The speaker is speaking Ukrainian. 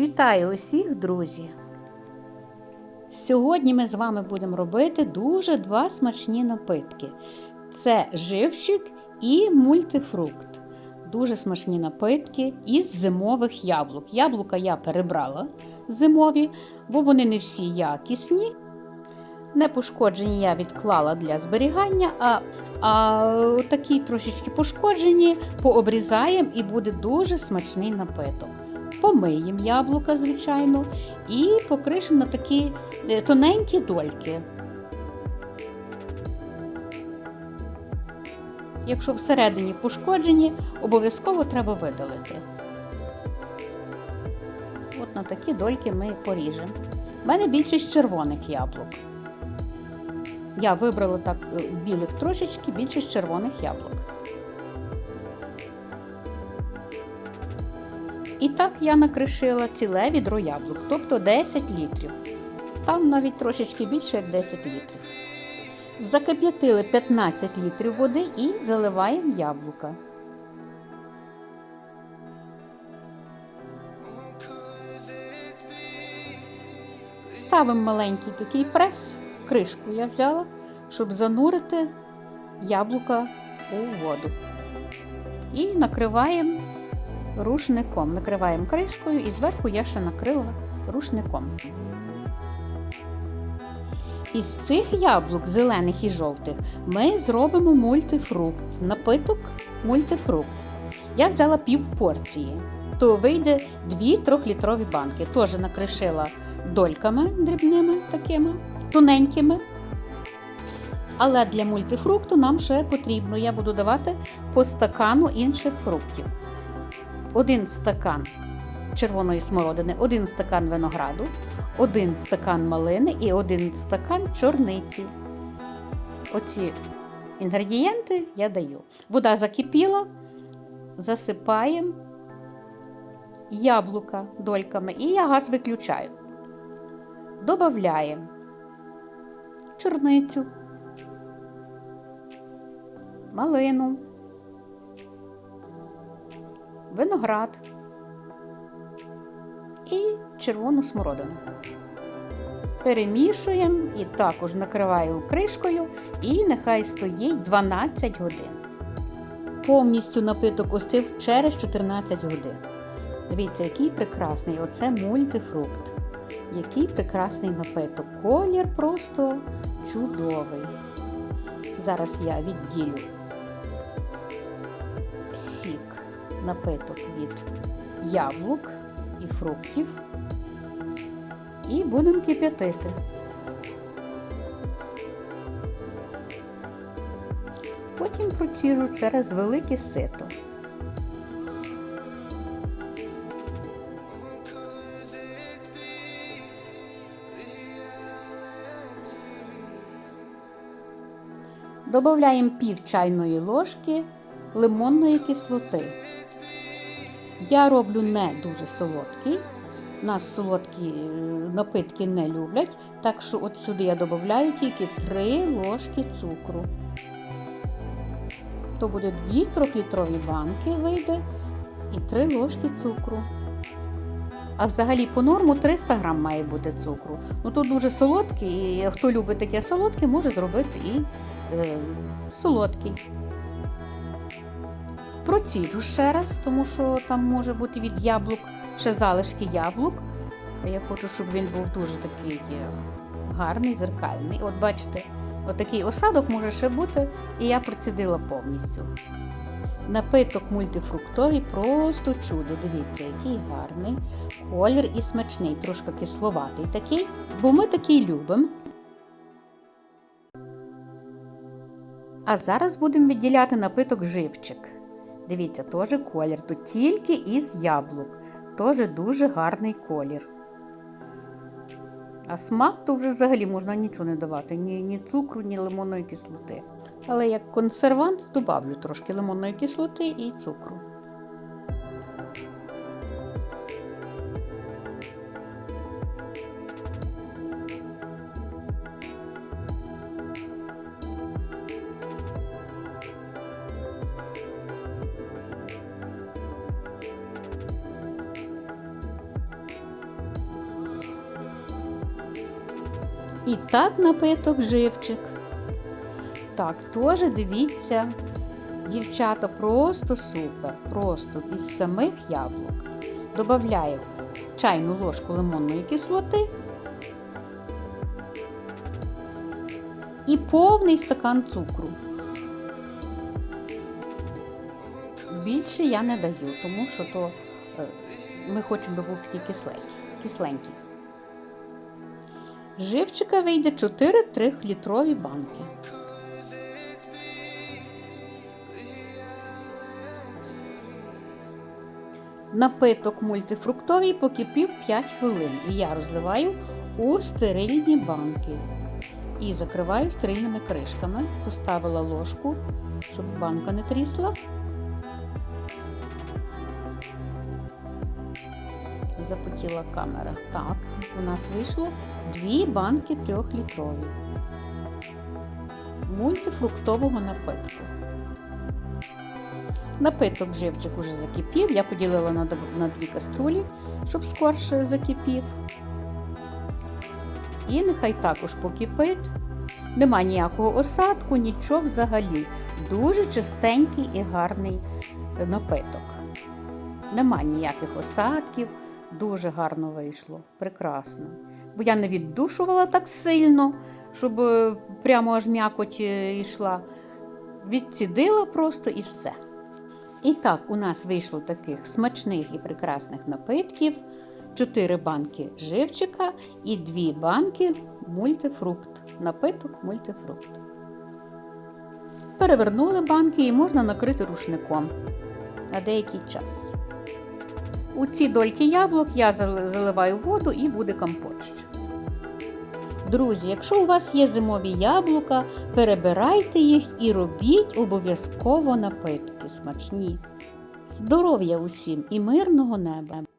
Вітаю усіх, друзі! Сьогодні ми з вами будемо робити дуже два смачні напитки. Це живчик і мультифрукт. Дуже смачні напитки із зимових яблук. Яблука я перебрала зимові, бо вони не всі якісні. Непошкоджені я відклала для зберігання, а, а такі трошечки пошкоджені пообрізаємо і буде дуже смачний напиток. Помиємо яблука, звичайно, і покришимо на такі е, тоненькі дольки. Якщо всередині пошкоджені, обов'язково треба видалити. От на такі дольки ми поріжемо. У мене більшість червоних яблук. Я вибрала так е, білих трошечки, більшість червоних яблук. І так я накришила ціле відро яблук, тобто 10 літрів. Там навіть трошечки більше, як 10 літрів. Закип'ятили 15 літрів води і заливаємо яблука. Ставимо маленький такий прес, кришку я взяла, щоб занурити яблука у воду. І накриваємо рушником. Накриваємо кришкою і зверху я ще накрила рушником. Із цих яблук, зелених і жовтих, ми зробимо мультифрукт. Напиток мультифрукт. Я взяла пів порції, то вийде 2 трьохлітрові банки. Теж накришила дольками дрібними такими, тоненькими. Але для мультифрукту нам ще потрібно, я буду давати по стакану інших фруктів. Один стакан червоної смородини, один стакан винограду, один стакан малини і один стакан чорниці. Оці інгредієнти я даю. Вода закипіла, засипаємо яблука дольками і я газ виключаю. Добавляємо чорницю, малину, виноград і червону смородину. Перемішуємо і також накриваю кришкою, і нехай стоїть 12 годин. Повністю напиток остив через 14 годин. Дивіться, який прекрасний оце мультифрукт. Який прекрасний напиток. Колір просто чудовий. Зараз я відділю напиток від яблук і фруктів. І будемо кип'ятити. Потім проціжу через велике сито. Добавляємо пів чайної ложки лимонної кислоти. Я роблю не дуже солодкий. Нас солодкі е, напитки не люблять, так що от сюди я додаю тільки 3 ложки цукру. То буде 2 трьохлітрові банки вийде і 3 ложки цукру. А взагалі по норму 300 грам має бути цукру. Ну тут дуже солодкий, і хто любить таке солодке, може зробити і е, солодкий. Проціджу ще раз, тому що там може бути від яблук ще залишки яблук. Я хочу, щоб він був дуже такий е, гарний, зеркальний. От бачите, отакий осадок може ще бути, і я процідила повністю. Напиток мультифруктовий просто чудо. Дивіться, який гарний колір і смачний, трошки кисловатий такий, бо ми такий любимо. А зараз будемо відділяти напиток живчик. Дивіться, теж колір. Тут тільки із яблук. Теж дуже гарний колір. А смак то вже взагалі можна нічого не давати, ні, ні цукру, ні лимонної кислоти. Але як консервант добавлю трошки лимонної кислоти і цукру. І так напиток живчик. Так, теж дивіться, дівчата, просто супер, просто із самих яблук. Добавляю чайну ложку лимонної кислоти і повний стакан цукру. Більше я не даю, тому що то е, ми хочемо, був такий кисленький. Живчика вийде 4 трьохлітрові банки. Напиток мультифруктовий покипів 5 хвилин і я розливаю у стерильні банки. І закриваю стерильними кришками. Поставила ложку, щоб банка не трісла. Запотіла камера. Так, у нас вийшло дві банки трьохлітрові мультифруктового напитку. Напиток живчик уже закипів. Я поділила на, дві каструлі, щоб скорше закипів. І нехай також покипить. Нема ніякого осадку, нічого взагалі. Дуже чистенький і гарний напиток. Нема ніяких осадків, дуже гарно вийшло, прекрасно. Бо я не віддушувала так сильно, щоб е, прямо аж м'якоть е, йшла. Відцідила просто і все. І так, у нас вийшло таких смачних і прекрасних напитків. 4 банки живчика і 2 банки мультифрукт. Напиток мультифрукт. Перевернули банки і можна накрити рушником на деякий час. У ці дольки яблук я заливаю воду і буде компотчик. Друзі, якщо у вас є зимові яблука, перебирайте їх і робіть обов'язково напитки смачні. Здоров'я усім і мирного неба!